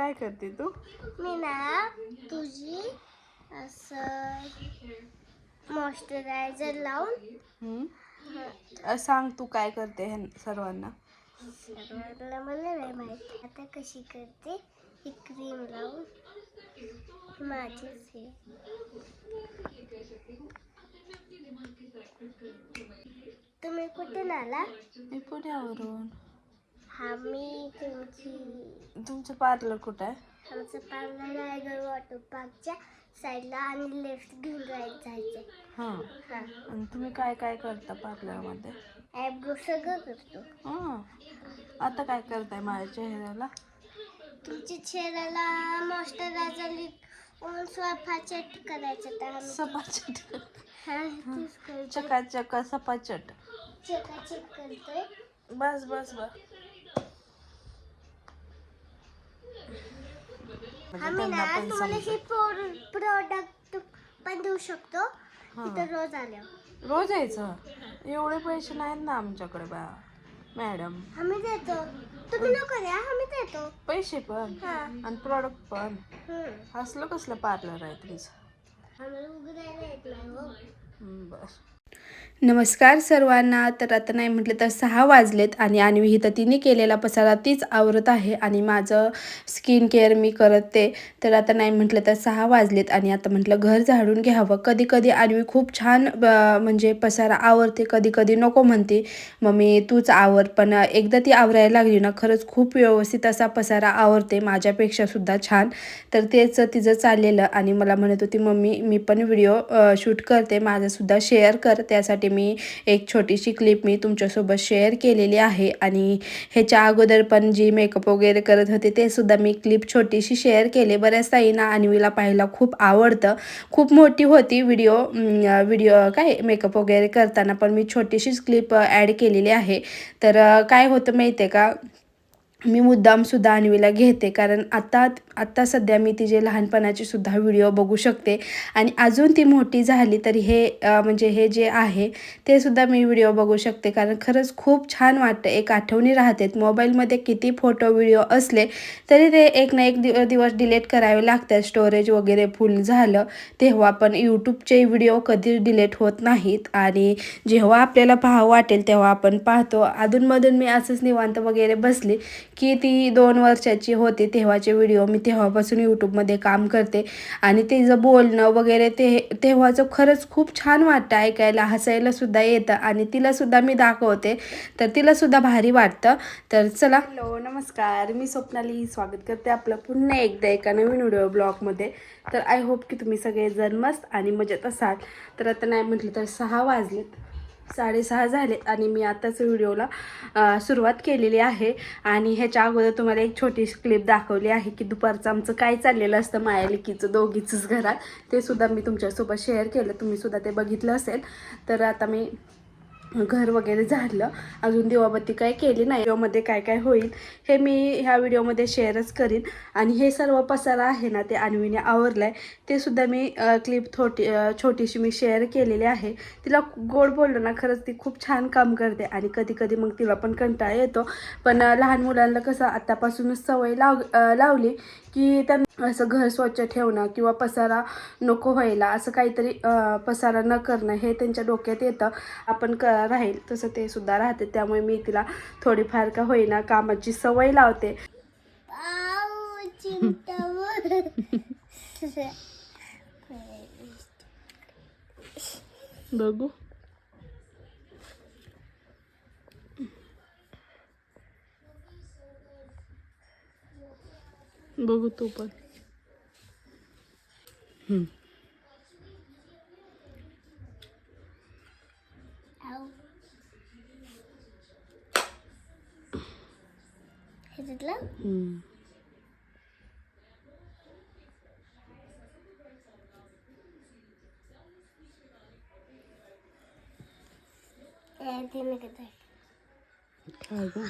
काय करते तू? मी ना तुझी असं मॉइश्चरायझर लावून हम्म? अ, सांग तू काय करते ह्यां सर्वांना. सर्वांना मला नाही माहिती. आता कशी करते? ही क्रीम लावून माझीच हे. तुम्ही कुठून आला? मी पुण्यावरून. हा मी तुमची तुमचं पार्लर कुठं आहे? आमचं पार्लर रायगड वॉटर पार्कच्या साईडला आणि लेफ्ट घेऊन राईट जायचं हां. हां. आणि तुम्ही काय काय करता पार्लरमध्ये? ॲब्रो सगळं करतो. हां. आता काय करताय माझ्या चेहऱ्याला? तुमच्या चेहऱ्याला मॉइश्चरायझर ओन स्वफाचट करायचं तर आम्ही सपाचट हा तेच करतो. चकाचक सपाचट चकाचक करतोय. बस बस बस. आम्ही त्यांना ना तुम्हाला. हे प्रोडक्ट पण देऊ शकतो. तिथं रोज आल्यावर. रोज यायचं? एवढे पैसे नाहीत ना आमच्याकडे बा मॅडम. आम्ही देतो. तुम्ही नको द्या आम्ही देतो. पैसे पण हा. आणि प्रॉडक्ट पण. हम्म. असलं कसलं पार्लर आहे तुमचं? आम्हाला उघडायला येत नाही हो. बस नमस्कार सर्वांना. तर आता नाही म्हटलं तर सहा वाजलेत आणि अन्वी तर तिने केलेला पसारा तीच आवरत आहे आणि माझं स्किन केअर मी करते तर आता नाही म्हटलं तर सहा वाजलेत आणि आता म्हटलं घर झाडून घ्यावं. कधी कधी आणवी खूप छान म्हणजे पसारा आवरते कधी कधी नको म्हणते. मम्मी तूच आवर पण एकदा ती आवरायला लागली ना खरंच खूप व्यवस्थित असा पसारा आवरते माझ्यापेक्षा सुद्धा छान. तर तेच तिचं चाललेलं आणि मला म्हणत होती मम्मी मी पण व्हिडिओ शूट करते माझासुद्धा शेअर कर. तर त्यासाठी मी एक छोटीशी क्लिप मी तुमच्यासोबत शेअर केलेली आहे. आणि ह्याच्या अगोदर पण जी मेकअप वगैरे करत होते ते सुद्धा मी क्लिप छोटीशी शेअर केले. बऱ्याच ताईंना अन्वीला पाहायला खूप आवडतं. खूप मोठी होती व्हिडिओ व्हिडिओ काय मेकअप वगैरे करताना पण मी छोटीशीच क्लिप ॲड केलेली आहे. तर काय होतं माहिती आहे का? मी मुद्दामसुद्धा अन्वीला घेते कारण आता आत्ता सध्या मी तिचे लहानपणाचे सुद्धा व्हिडिओ बघू शकते. आणि अजून ती मोठी झाली तरी हे म्हणजे हे जे आहे ते सुद्धा मी व्हिडिओ बघू शकते. कारण खरंच खूप छान वाटतं एक आठवणी राहतात मोबाईलमध्ये किती फोटो व्हिडिओ असले तरी ते एक ना एक दिवस डिलीट करावे लागतात. स्टोरेज वगैरे फुल झालं तेव्हा पण यूट्यूबचे व्हिडिओ कधीच डिलीट होत नाहीत. आणि जेव्हा आपल्याला पाहावं वाटेल तेव्हा आपण पाहतो. अधूनमधून मी असंच निवांत वगैरे बसली की ती दोन वर्षाची होती तेव्हाचे व्हिडिओ मी तेव्हापासून यूट्यूबमध्ये काम करते. आणि तिचं बोलणं वगैरे ते तेव्हाचं खरंच खूप छान वाटतं ऐकायला हसायला सुद्धा येतं. आणि तिलासुद्धा मी दाखवते. तर तिलासुद्धा भारी वाटतं. तर चला. हॅलो नमस्कार. मी स्वप्नाली. स्वागत करते आपलं पुन्हा एकदा एका नवीन व्हिडिओ ब्लॉगमध्ये तर आय होप की तुम्ही सगळेजण मस्त आणि मजेत असाल. तर आता नाही म्हटलं तर सहा वाजलेत. साडेसहा झालेत आणि मी आताच व्हिडिओला सुरुवात केलेली आहे. आणि ह्याच्या अगोदर तुम्हाला एक छोटीशी क्लिप दाखवली आहे की दुपारचं आमचं काय चाललेलं असतं मायालिकीचं दोघीचंच घरात. ते सुद्धा मी तुमच्यासोबत शेअर केलं. तुम्ही सुद्धा ते बघितलं असेल. तर आता मी घर वगैरे झालं. अजून दिवाबत्ती काय केली नाही. व्हिडिओमध्ये काय काय होईल हे मी ह्या व्हिडिओमध्ये शेअरच करीन. आणि हे सर्व पसारा आहे ना ते अन्वीने आवरलं आहे ते सुद्धा मी क्लिप थोटी छोटीशी मी शेअर केलेली आहे. तिला गोड बोललो ना खरंच ती खूप छान काम करते आणि कधी कधी मग तिला पण कंटाळा येतो. पण लहान मुलांना कसं आत्तापासूनच सवय लाव लावली की त्यांना असं घर स्वच्छ ठेवणं किंवा पसारा नको व्हायला असं काहीतरी पसारा न करणं हे त्यांच्या डोक्यात येतं. आपण क राहील तसं ते सुद्धा राहते. त्यामुळे मी तिला थोडीफार का होईना कामाची सवय लावते. बघू. बघू तू पण आऊ. हे तिथलं हम्म. हे ते मी करते काय गं?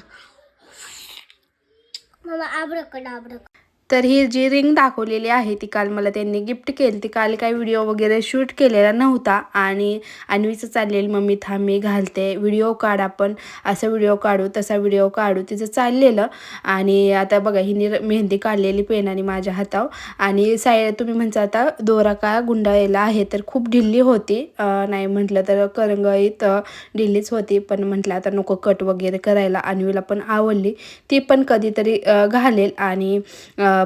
मामा आब्रकड आब्रक तर ही जी रिंग दाखवलेली आहे ती काल मला त्यांनी गिफ्ट केली. ती काल काही व्हिडिओ वगैरे शूट केलेला नव्हता आणि अन्वीचं चाललेली मम्मी थांब मी घालते. व्हिडिओ काढ आपण. असा व्हिडिओ काढू तसा व्हिडिओ काढू. तिचं चाललेलं. आणि आता बघा हिने मेहंदी काढलेली पेनाने माझ्या हातावर. आणि साय तुम्ही म्हणता आता दोरा का गुंडाळलेला आहे? तर खूप ढिल्ली होती. नाही म्हटलं तर करंगळीत ढिल्लीच होती. पण म्हटलं आता नको कट वगैरे करायला. अन्वीला पण आवडली. ती पण कधीतरी घालेल. आणि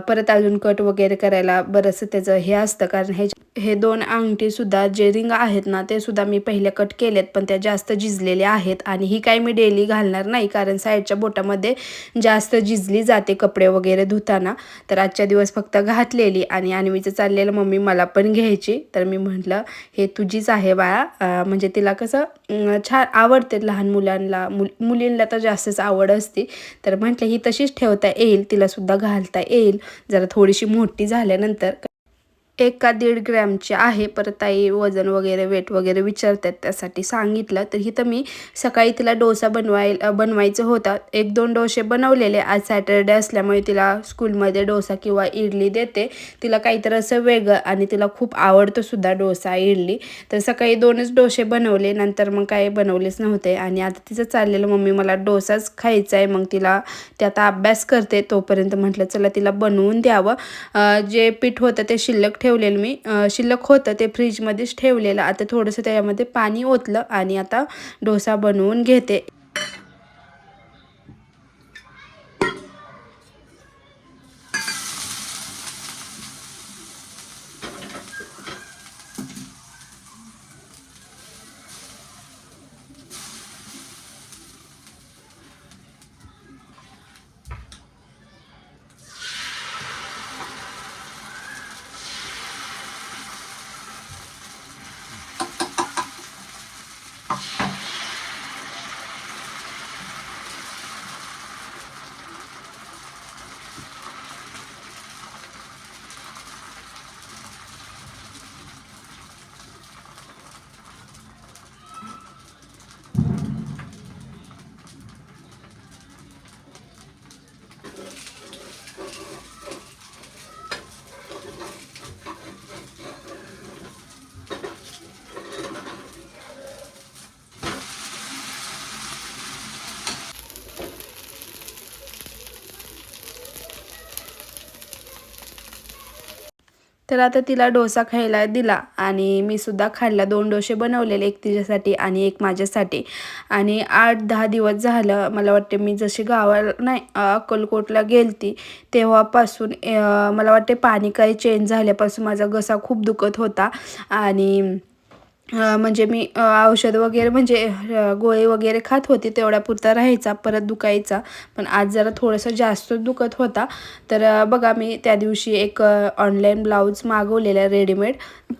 परत अजून कट वगैरे करायला बरंचसं त्याचं हे असतं. कारण हे हे दोन अंगठीसुद्धा जे रिंग आहेत ना ते सुद्धा मी पहिले कट केलेत पण त्या जास्त झिजलेल्या आहेत. आणि ही काही मी डेली घालणार नाही कारण साईडच्या बोटामध्ये जास्त झिजली जाते कपडे वगैरे धुताना. तर आजच्या दिवस फक्त घातलेली आणि अन्वीचं चाललेलं मम्मी मला पण घ्यायची. तर मी म्हटलं हे तुझीच आहे बाळा. म्हणजे तिला कसं छान आवडते लहान मुलांना मुल मुलींना तर जास्तच आवड असते. तर म्हटलं ही तशीच ठेवता येईल तिलासुद्धा घालता येईल. जरा थोडीशी मोठी झाल्यानंतर एक का दीड ग्रॅमची आहे. परत ताई वजन वगैरे वेट वगैरे विचारतात त्यासाठी सांगितलं. तर इथं मी सकाळी तिला डोसा बनवाय बनवायचं होता. एक दोन डोसे बनवलेले. आज सॅटरडे असल्यामुळे तिला स्कूलमध्ये डोसा किंवा इडली देते. तिला काहीतरी असं वेगळं आणि तिला खूप आवडतं सुद्धा डोसा इडली. तर सकाळी दोनच डोसे बनवले. नंतर मग काही बनवलेच नव्हते. आणि आता तिचं चाललेलं मम्मी मला डोसाच खायचा आहे मग तिला ते आता अभ्यास करते. तोपर्यंत म्हटलं चला तिला बनवून द्यावं. जे पीठ होतं ते शिल्लक ठेवलेलं मी. शिल्लक होतं ते फ्रीजमध्येच ठेवलेलं. आता थोडंसं त्याच्यामध्ये पाणी ओतलं आणि आता डोसा बनवून घेते. तर आता तिला डोसा खायला दिला आणि मी सुद्धा खाल्ला. दोन डोसे बनवलेले एक तिच्यासाठी आणि एक माझ्यासाठी. आणि आठ दहा दिवस झालं मला वाटते मी जशी गावाला नाही अक्कलकोटला गेलती तेव्हापासून मला वाटते पाणी काही चेंज झाल्यापासून माझा घसा खूप दुखत होता. आणि म्हणजे मी औषध वगैरे म्हणजे गोळे गोळी वगैरे खात होती तेवढ्यापुरता राहायचा परत दुखायचा. पण आज जरा थोडंसं जास्त दुखत होता. तर बघा मी त्या दिवशी एक ऑनलाईन ब्लाऊज मागवलेला रेडीमेड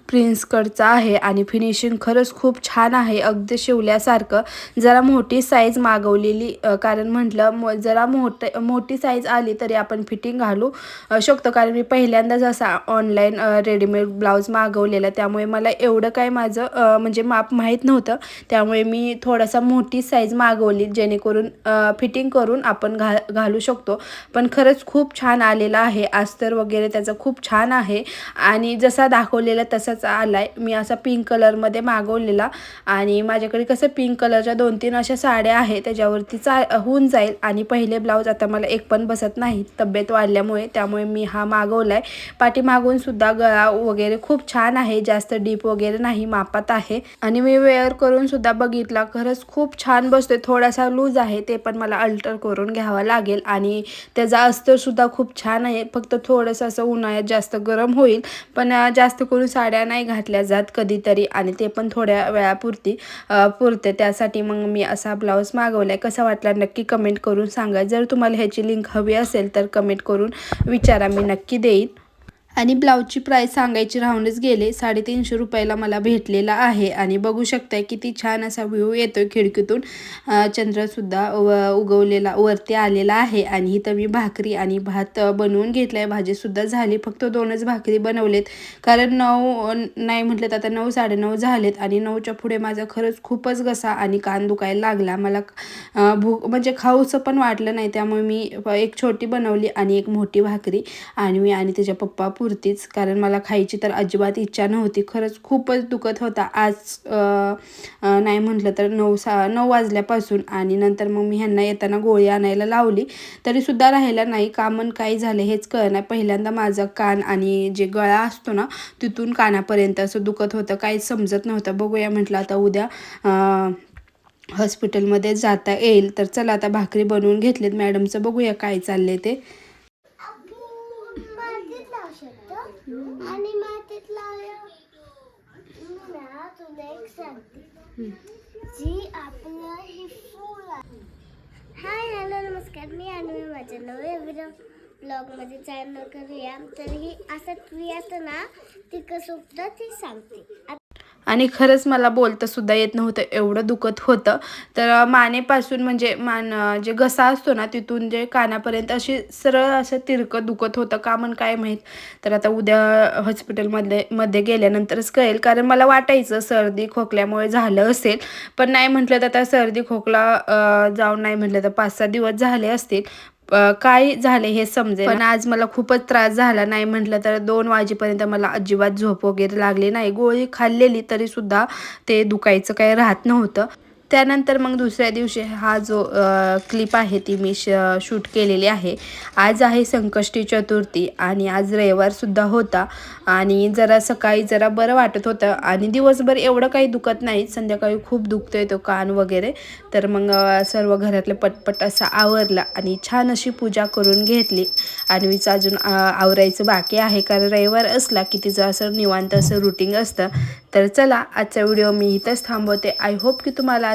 प्रिन्स कटचा आहे आणि फिनिशिंग खरंच खूप छान आहे अगदी शिवल्यासारखं. जरा मोठी साईज मागवलेली कारण म्हटलं मो जरा मोठ मोठी साईज आली तरी आपण फिटिंग घालू. शकतो कारण मी पहिल्यांदाच असा ऑनलाईन रेडीमेड ब्लाऊज मागवलेला. त्यामुळे मला एवढं काय माझं म्हणजे माप माहीत नव्हतं. त्यामुळे मी थोडासा मोठी साईज मागवली जेणेकरून फिटिंग करून आपण घा घालू शकतो. पण खरंच खूप छान आलेला आहे. अस्तर वगैरे त्याचं खूप छान आहे. आणि जसा दाखवलेला तसाच आला आहे मी असा पिंक कलरमध्ये मागवलेला. आणि माझ्याकडे कसं पिंक कलरच्या दोन तीन अशा साड्या आहेत. त्याच्यावरती चा होऊन जाईल. आणि पहिले ब्लाऊज आता मला एक पण बसत नाही. तब्येत वाढल्यामुळे त्यामुळे मी हा मागवला आहे पाठीमागून सुद्धा गळा वगैरे खूप छान आहे. जास्त डीप वगैरे नाही. मापात आहे. आणि मी वेअर करून सुद्धा बघितला. खरंच खूप छान बसतोय. थोडासा लूज आहे ते पण मला अल्टर करून घ्यावा लागेल. आणि त्याचा अस्तर सुद्धा खूप छान आहे. फक्त थोडंसं असं उन्हाळ्यात जास्त गरम होईल. पण जास्त करून साड्या नाही घातल्या जात कधीतरी. आणि ते पण थोड्या वेळापुरती पुरते. त्यासाठी मग मी असा ब्लाऊज मागवला आहे कसा वाटला नक्की कमेंट करून सांगा. जर तुम्हाला ह्याची लिंक हवी असेल तर कमेंट करून विचारा. मी नक्की देईन. आणि ब्लाऊजची प्राईस सांगायची राहूनच गेले. साडेतीनशे रुपयाला मला भेटलेला आहे. आणि बघू शकताय किती छान असा व्ह्यू येतो खिडकीतून. चंद्रसुद्धा व उगवलेला वरती आलेला आहे. आणि इथं मी भाकरी आणि भात बनवून घेतला आहे भाजीसुद्धा झाली. फक्त दोनच भाकरी बनवलेत. कारण नऊ नाही म्हटलं तर आता नऊ साडेनऊ झालेत. आणि नऊच्या पुढे माझा खरंच खूपच घसा आणि कान दुखायला लागला. मला भूक म्हणजे खाऊचं पण वाटलं नाही. त्यामुळे मी एक छोटी बनवली आणि एक मोठी भाकरी. आणि मी आणि त्याच्या पप्पा पुरतीच कारण मला खायची तर अजिबात इच्छा नव्हती. खरंच खूपच दुखत होता. आज नाही म्हटलं तर नऊ सा नऊ वाजल्यापासून आणि नंतर मग मी ह्यांना येताना गोळी आणायला लावली. तरीसुद्धा राहिला नाही. कामन काय झालं हेच कळणार पहिल्यांदा माझा कान आणि जे गळा असतो ना तिथून कानापर्यंत असं दुखत होतं. काहीच समजत नव्हतं. बघूया म्हटलं आता उद्या हॉस्पिटलमध्ये जाता येईल. तर चला आता भाकरी बनवून घेतलीत मॅडमचं. बघूया काय चालले ते आपण मातीत लावू शकतो आणि मातीत लावल्यावर मी ना तुला एक सांगते जी आपलं हे फूल आहे. हाय हॅलो नमस्कार. मी आणि माझ्या नव्या व्हिडिओ ब्लॉगमध्ये चॅनल करूया. तर ही असं क्रिया असतं ना ती कसं ती सांगते. आता आणि खरंच मला बोलता सुद्धा येत नव्हतं एवढं दुखत होतं. तर मानेपासून म्हणजे मान जे घसा असतो ना तिथून जे कानापर्यंत अशी सरळ असं तिरकं दुखत होतं का म्हण काय माहीत. तर आता उद्या हॉस्पिटलमध्ये मध्ये गेल्यानंतरच कळेल. कारण मला वाटायचं सर्दी खोकल्यामुळे झालं असेल. पण नाही म्हटलं तर आता सर्दी खोकला जाऊन नाही म्हटलं तर पाच सहा दिवस झाले असतील. काय झाले हे समजेल पण आज मला खूपच त्रास झाला. नाही म्हटलं तर दोन वाजेपर्यंत मला अजिबात झोप वगैरे लागली नाही. गोळी खाल्लेली तरी सुद्धा ते दुखायचं काही राहत नव्हतं. त्यानंतर मग दुसऱ्या दिवशी हा जो क्लिप आहे ती मी श शूट केलेली आहे. आज आहे संकष्टी चतुर्थी आणि आज रविवारसुद्धा होता. आणि जरा सकाळी जरा बरं वाटत होतं आणि दिवसभर एवढं काही दुखत नाही. संध्याकाळी खूप दुखतोय तो कान वगैरे. तर मग सर्व घरातलं पटपट असं आवरलं आणि छान अशी पूजा करून घेतली. आणि मीचं अजून आवरायचं बाकी आहे. कारण रविवार असला की तिचं असं निवांत असं रुटीन असतं. तर चला आजचा व्हिडिओ मी इथंच थांबवते. आय होप की तुम्हाला